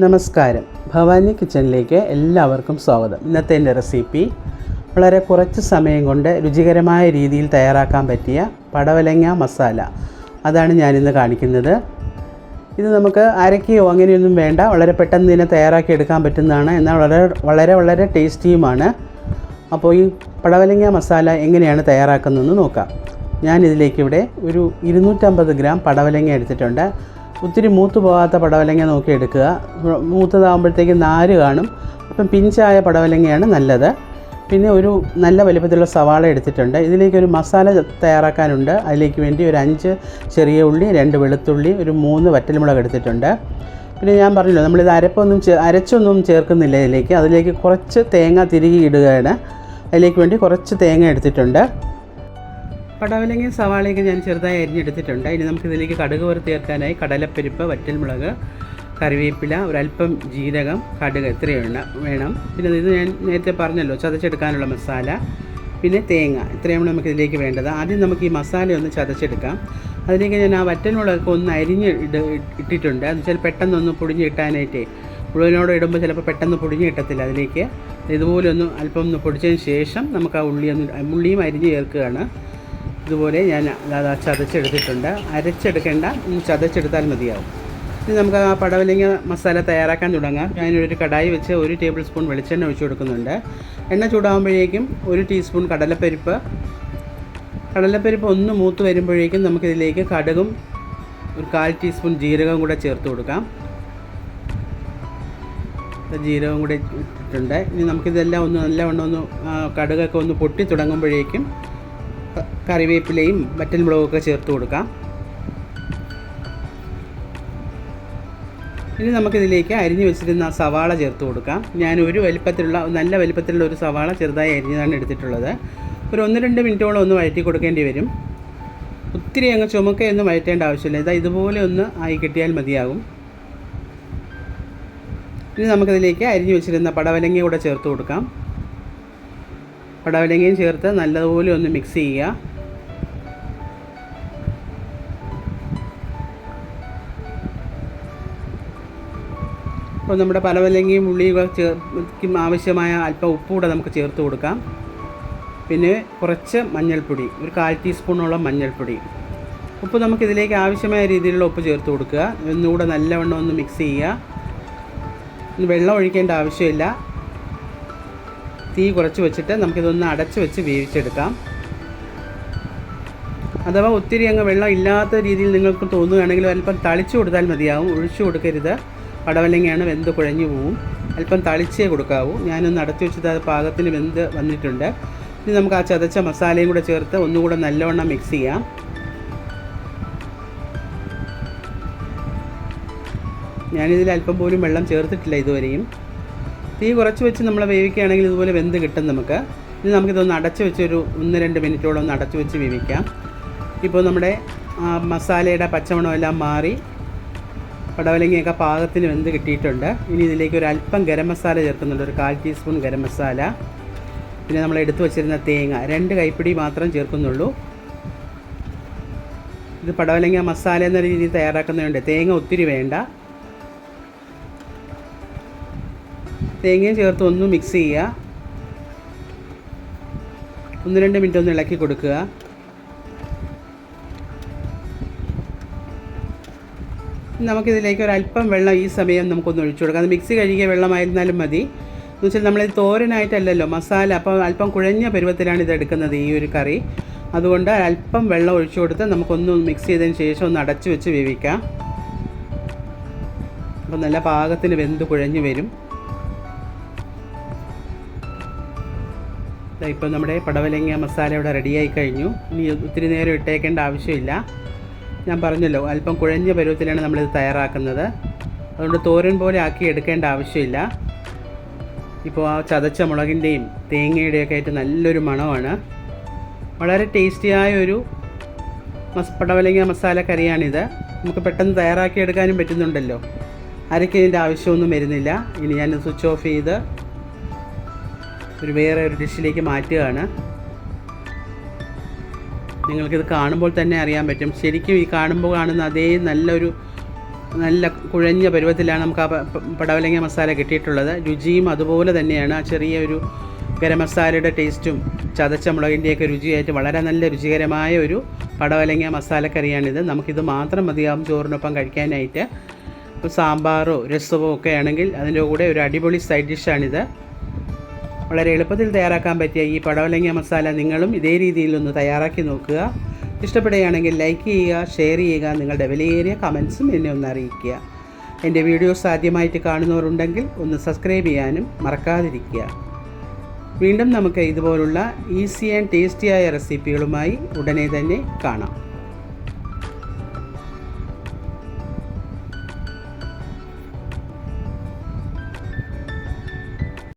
നമസ്കാരം. ഭവാനി കിച്ചണിലേക്ക് എല്ലാവർക്കും സ്വാഗതം. ഇന്നത്തെ എന്റെ റെസിപ്പി വളരെ കുറച്ച് സമയം കൊണ്ട് രുചികരമായ രീതിയിൽ തയ്യാറാക്കാൻ പറ്റിയ പടവലങ്ങ മസാല. അതാണ് ഞാനിന്ന് കാണിക്കുന്നത്. ഇത് നമുക്ക് അരക്കുകയോ അങ്ങനെയൊന്നും വേണ്ട വളരെ പെട്ടെന്ന് തന്നെ തയ്യാറാക്കി എടുക്കാൻ പറ്റുന്നതാണ്. എന്നാൽ വളരെ വളരെ വളരെ ടേസ്റ്റിയുമാണ്. അപ്പോൾ ഈ പടവലങ്ങ മസാല എങ്ങനെയാണ് തയ്യാറാക്കുന്നതെന്ന് നോക്കാം. ഞാൻ ഇതിലേക്ക് ഇവിടെ ഒരു ഇരുന്നൂറ്റമ്പത് ഗ്രാം പടവലങ്ങ എടുത്തിട്ടുണ്ട്. ഒത്തിരി മൂത്ത് പോകാത്ത പടവലങ്ങ നോക്കി എടുക്കുക. മൂത്തതാകുമ്പോഴത്തേക്ക് നാര് കാണും. അപ്പം പിഞ്ചായ പടവലങ്ങയാണ് നല്ലത്. പിന്നെ ഒരു നല്ല വലിപ്പത്തിലുള്ള സവാള എടുത്തിട്ടുണ്ട്. ഇതിലേക്ക് ഒരു മസാല തയ്യാറാക്കാനുണ്ട്. അതിലേക്ക് വേണ്ടി ഒരു അഞ്ച് ചെറിയ ഉള്ളി രണ്ട് വെളുത്തുള്ളി ഒരു മൂന്ന് വറ്റൽമുളക് എടുത്തിട്ടുണ്ട്. പിന്നെ ഞാൻ പറഞ്ഞല്ലോ നമ്മളിത് അരപ്പൊന്നും ചേ അരച്ചൊന്നും ചേർക്കുന്നില്ല ഇതിലേക്ക്. അതിലേക്ക് കുറച്ച് തേങ്ങ തിരികെ ഇടുകയാണ്. അതിലേക്ക് വേണ്ടി കുറച്ച് തേങ്ങ എടുത്തിട്ടുണ്ട്. പടവലങ്ങയും സവാളയൊക്കെ ഞാൻ ചെറുതായി അരിഞ്ഞെടുത്തിട്ടുണ്ട്. ഇനി നമുക്ക് ഇതിലേക്ക് കടുക് വറുത്ത് ചേർക്കാനായി കടലപ്പരിപ്പ് വറ്റൽമുളക് കറിവേപ്പില ഒരല്പം ജീരകം കടുക് ഇത്രയും വേണം. പിന്നെ ഇത് ഞാൻ നേരത്തെ പറഞ്ഞല്ലോ ചതച്ചെടുക്കാനുള്ള മസാല പിന്നെ തേങ്ങ. ഇത്രയാണ് നമുക്ക് ഇതിലേക്ക് വേണ്ടത്. ആദ്യം നമുക്ക് ഈ മസാല ഒന്ന് ചതച്ചെടുക്കാം. അതിലേക്ക് ഞാൻ ആ വറ്റൽമുളകൊക്കെ ഒന്ന് അരിഞ്ഞ് ഇട് ഇട്ടിട്ടുണ്ട്. അത് വെച്ചാൽ പെട്ടെന്നൊന്ന് പൊടിഞ്ഞ് കിട്ടാനായിട്ടേ മുഴുവനോട് ഇടുമ്പോൾ ചിലപ്പോൾ പെട്ടെന്ന് പൊടിഞ്ഞ് കിട്ടത്തില്ല അതിലേക്ക്. ഇതുപോലെ ഒന്ന് അല്പം ഒന്ന് പൊടിച്ചതിന് ശേഷം നമുക്ക് ആ ഉള്ളി ഒന്ന് ഉള്ളിയും അരിഞ്ഞ് ചേർക്കുകയാണ്. ഇതുപോലെ ഞാൻ അത് ചതച്ചെടുത്തിട്ടുണ്ട്. അരച്ചെടുക്കേണ്ട ചതച്ചെടുത്താൽ മതിയാവും. ഇനി നമുക്ക് ആ പടവലിങ്ങ മസാല തയ്യാറാക്കാൻ തുടങ്ങാം. ഞാനൊരു കടായി വെച്ച് ഒരു ടേബിൾ സ്പൂൺ വെളിച്ചെണ്ണ ഒഴിച്ചു കൊടുക്കുന്നുണ്ട്. എണ്ണ ചൂടാകുമ്പോഴേക്കും ഒരു ടീസ്പൂൺ കടലപ്പരിപ്പ്. കടലപ്പരിപ്പ് ഒന്ന് മൂത്ത് വരുമ്പോഴേക്കും നമുക്കിതിലേക്ക് കടുകും ഒരു കാൽ ടീസ്പൂൺ ജീരകവും കൂടെ ചേർത്ത് കൊടുക്കാം. ജീരകം കൂടെ ഇട്ടിട്ടുണ്ട്. ഇനി നമുക്കിതെല്ലാം ഒന്ന് നല്ലവണ്ണം ഒന്ന് കടുകൊക്കെ ഒന്ന് പൊട്ടി തുടങ്ങുമ്പോഴേക്കും കറിവേപ്പിലയും വറ്റൽമുളകൊക്കെ ചേർത്ത് കൊടുക്കാം. ഇനി നമുക്കിതിലേക്ക് അരിഞ്ഞു വെച്ചിരുന്ന സവാള ചേർത്ത് കൊടുക്കാം. ഞാൻ ഒരു വലിപ്പത്തിലുള്ള നല്ല വലിപ്പത്തിലുള്ള ഒരു സവാള ചെറുതായി അരിഞ്ഞതാണ് എടുത്തിട്ടുള്ളത്. ഒരു ഒന്ന് രണ്ട് മിനിറ്റോളം ഒന്ന് വഴറ്റി കൊടുക്കേണ്ടി വരും. ഒത്തിരി അങ്ങ് ചുമക്കയൊന്നും വഴറ്റേണ്ട ആവശ്യമില്ല. ഇതാ ഇതുപോലെ ഒന്ന് ആയി കിട്ടിയാൽ മതിയാകും. ഇനി നമുക്കിതിലേക്ക് അരിഞ്ഞു വെച്ചിരുന്ന പടവലങ്ങ കൂടെ ചേർത്ത് കൊടുക്കാം. പടവലങ്ങയും ചേർത്ത് നല്ലതുപോലെ ഒന്ന് മിക്സ് ചെയ്യുക. അപ്പോൾ നമ്മുടെ പലവലങ്ങയും ഉള്ളിയും ചേർക്കും ആവശ്യമായ അല്പം ഉപ്പ് കൂടെ നമുക്ക് ചേർത്ത് കൊടുക്കാം. പിന്നെ കുറച്ച് മഞ്ഞൾപ്പൊടി ഒരു കാൽ ടീസ്പൂണോളം മഞ്ഞൾപ്പൊടി. ഉപ്പ് നമുക്കിതിലേക്ക് ആവശ്യമായ രീതിയിലുള്ള ഉപ്പ് ചേർത്ത് കൊടുക്കുക. ഒന്നുകൂടെ നല്ലവണ്ണം ഒന്ന് മിക്സ് ചെയ്യുക. വെള്ളം ഒഴിക്കേണ്ട ആവശ്യമില്ല. തീ കുറച്ച് വെച്ചിട്ട് നമുക്കിതൊന്ന് അടച്ച് വെച്ച് വേവിച്ചെടുക്കാം. അഥവാ ഒത്തിരി അങ്ങ് വെള്ളം ഇല്ലാത്ത രീതിയിൽ നിങ്ങൾക്ക് തോന്നുകയാണെങ്കിൽ അല്പം തളിച്ചു കൊടുത്താൽ മതിയാവും. ഒഴിച്ചു കൊടുക്കരുത്. പടവലങ്ങയാണ് വെന്ത് കുഴഞ്ഞു പോവും. അല്പം തളിച്ചേ കൊടുക്കാവൂ. ഞാനൊന്ന് അടച്ചു വെച്ചിട്ട് അത് പാകത്തിന് വെന്ത് വന്നിട്ടുണ്ട്. ഇനി നമുക്ക് ആ ചതച്ച മസാലയും കൂടെ ചേർത്ത് ഒന്നുകൂടെ നല്ലവണ്ണം മിക്സ് ചെയ്യാം. ഞാനിതിൽ അല്പം പോലും വെള്ളം ചേർത്തിട്ടില്ല ഇതുവരെയും. തീ കുറച്ച് വെച്ച് നമ്മൾ വേവിക്കുകയാണെങ്കിൽ ഇതുപോലെ വെന്ത് കിട്ടും നമുക്ക്. ഇനി നമുക്കിതൊന്ന് അടച്ച് വെച്ചൊരു ഒന്ന് രണ്ട് മിനിറ്റോളം ഒന്ന് അടച്ച് വെച്ച് വേവിക്കാം. ഇപ്പോൾ നമ്മുടെ മസാലയുടെ പച്ചമണമെല്ലാം മാറി. പടവലങ്ങയൊക്കെ പാകത്തിന് വെന്ത് കിട്ടിയിട്ടുണ്ട്. ഇനി ഇതിലേക്ക് ഒരു അല്പം ഗരം മസാല ചേർക്കുന്നുണ്ട്. ഒരു കാൽ ടീസ്പൂൺ ഗരം മസാല. പിന്നെ നമ്മൾ എടുത്തു വച്ചിരുന്ന തേങ്ങ. രണ്ട് കൈപ്പിടി മാത്രം ചേർക്കുന്നുള്ളൂ. ഇത് പടവലങ്ങ മസാല എന്ന രീതിയിൽ തയ്യാറാക്കുന്നതുകൊണ്ട് തേങ്ങ ഒത്തിരി വേണ്ട. തേങ്ങയും ചേർത്ത് ഒന്ന് മിക്സ് ചെയ്യുക. ഒന്ന് രണ്ട് മിനിറ്റ് ഒന്ന് ഇളക്കി കൊടുക്കുക. നമുക്കിതിലേക്ക് ഒരു അല്പം വെള്ളം ഈ സമയം നമുക്കൊന്ന് ഒഴിച്ചു കൊടുക്കാം. അത് മിക്സി കഴുകിയ വെള്ളമായിരുന്നാലും മതി. എന്ന് വെച്ചാൽ നമ്മളിത് തോരനായിട്ടല്ലല്ലോ മസാല അപ്പോൾ അല്പം കുഴഞ്ഞ പരുവത്തിലാണ് ഇത് എടുക്കുന്നത് ഈ ഒരു കറി. അതുകൊണ്ട് അല്പം വെള്ളം ഒഴിച്ചു കൊടുത്ത് നമുക്കൊന്ന് മിക്സ് ചെയ്തതിന് ശേഷം ഒന്ന് അടച്ചു വെച്ച് വേവിക്കാം. അപ്പോൾ നല്ല പാകത്തിന് വെന്ത് കുഴഞ്ഞു വരും. ഇപ്പോൾ നമ്മുടെ പടവലങ്ങ മസാല ഇവിടെ റെഡിയായി കഴിഞ്ഞു. ഇനി ഒത്തിരി നേരം ഇട്ടേക്കേണ്ട ആവശ്യമില്ല. ഞാൻ പറഞ്ഞല്ലോ അല്പം കുഴഞ്ഞ പരുവത്തിലാണ് നമ്മളിത് തയ്യാറാക്കുന്നത്. അതുകൊണ്ട് തോരൻ പോലെ ആക്കി എടുക്കേണ്ട ആവശ്യമില്ല. ഇപ്പോൾ ആ ചതച്ച മുളകിന്റെയും തേങ്ങയുടെയൊക്കെ ആയിട്ട് നല്ലൊരു മണമാണ്. വളരെ ടേസ്റ്റിയായ ഒരു മസ് പടവലങ്ങ മസാല കറിയാണിത്. നമുക്ക് പെട്ടെന്ന് തയ്യാറാക്കി എടുക്കാനും പറ്റുന്നുണ്ടല്ലോ. അരയ്ക്കതിന്റെ ആവശ്യമൊന്നും വരുന്നില്ല. ഇനി ഞാൻ സ്വിച്ച് ഓഫ് ചെയ്ത് ഒരു വേറെ ഒരു ഡിഷിലേക്ക് മാറ്റുകയാണ്. നിങ്ങൾക്കിത് കാണുമ്പോൾ തന്നെ അറിയാൻ പറ്റും. ശരിക്കും ഈ കാണുമ്പോൾ കാണുന്ന അതേ നല്ലൊരു നല്ല കുഴഞ്ഞ പരുവത്തിലാണ് നമുക്ക് ആ പടവലങ്ങ മസാല കിട്ടിയിട്ടുള്ളത്. രുചിയും അതുപോലെ തന്നെയാണ്. ആ ചെറിയൊരു ഗരം മസാലയുടെ ടേസ്റ്റും ചതച്ച മുളകിന്റെയൊക്കെ രുചിയായിട്ട് വളരെ നല്ല രുചികരമായ ഒരു പടവലങ്ങ മസാലക്കറിയാണിത്. നമുക്കിത് മാത്രം മതിയാവും ചോറിനൊപ്പം കഴിക്കാനായിട്ട്. ഇപ്പോൾ സാമ്പാറോ രസമോ ഒക്കെ ആണെങ്കിൽ അതിന്റെ കൂടെ ഒരു അടിപൊളി സൈഡ് ഡിഷാണിത്. വളരെ എളുപ്പത്തിൽ തയ്യാറാക്കാൻ പറ്റിയ ഈ പടവലങ്ങ മസാല നിങ്ങളും ഇതേ രീതിയിലൊന്ന് തയ്യാറാക്കി നോക്കുക. ഇഷ്ടപ്പെടുകയാണെങ്കിൽ ലൈക്ക് ചെയ്യുക ഷെയർ ചെയ്യുക നിങ്ങളുടെ വിലയേറിയ കമൻസും എന്നെ ഒന്ന് അറിയിക്കുക. എന്റെ വീഡിയോസ് ആദ്യമായിട്ട് കാണുന്നവരുണ്ടെങ്കിൽ ഒന്ന് സബ്സ്ക്രൈബ് ചെയ്യാനും മറക്കാതിരിക്കുക. വീണ്ടും നമുക്ക് ഇതുപോലുള്ള ഈസി ആൻഡ് ടേസ്റ്റിയായ റെസിപ്പികളുമായി ഉടനെ തന്നെ കാണാം.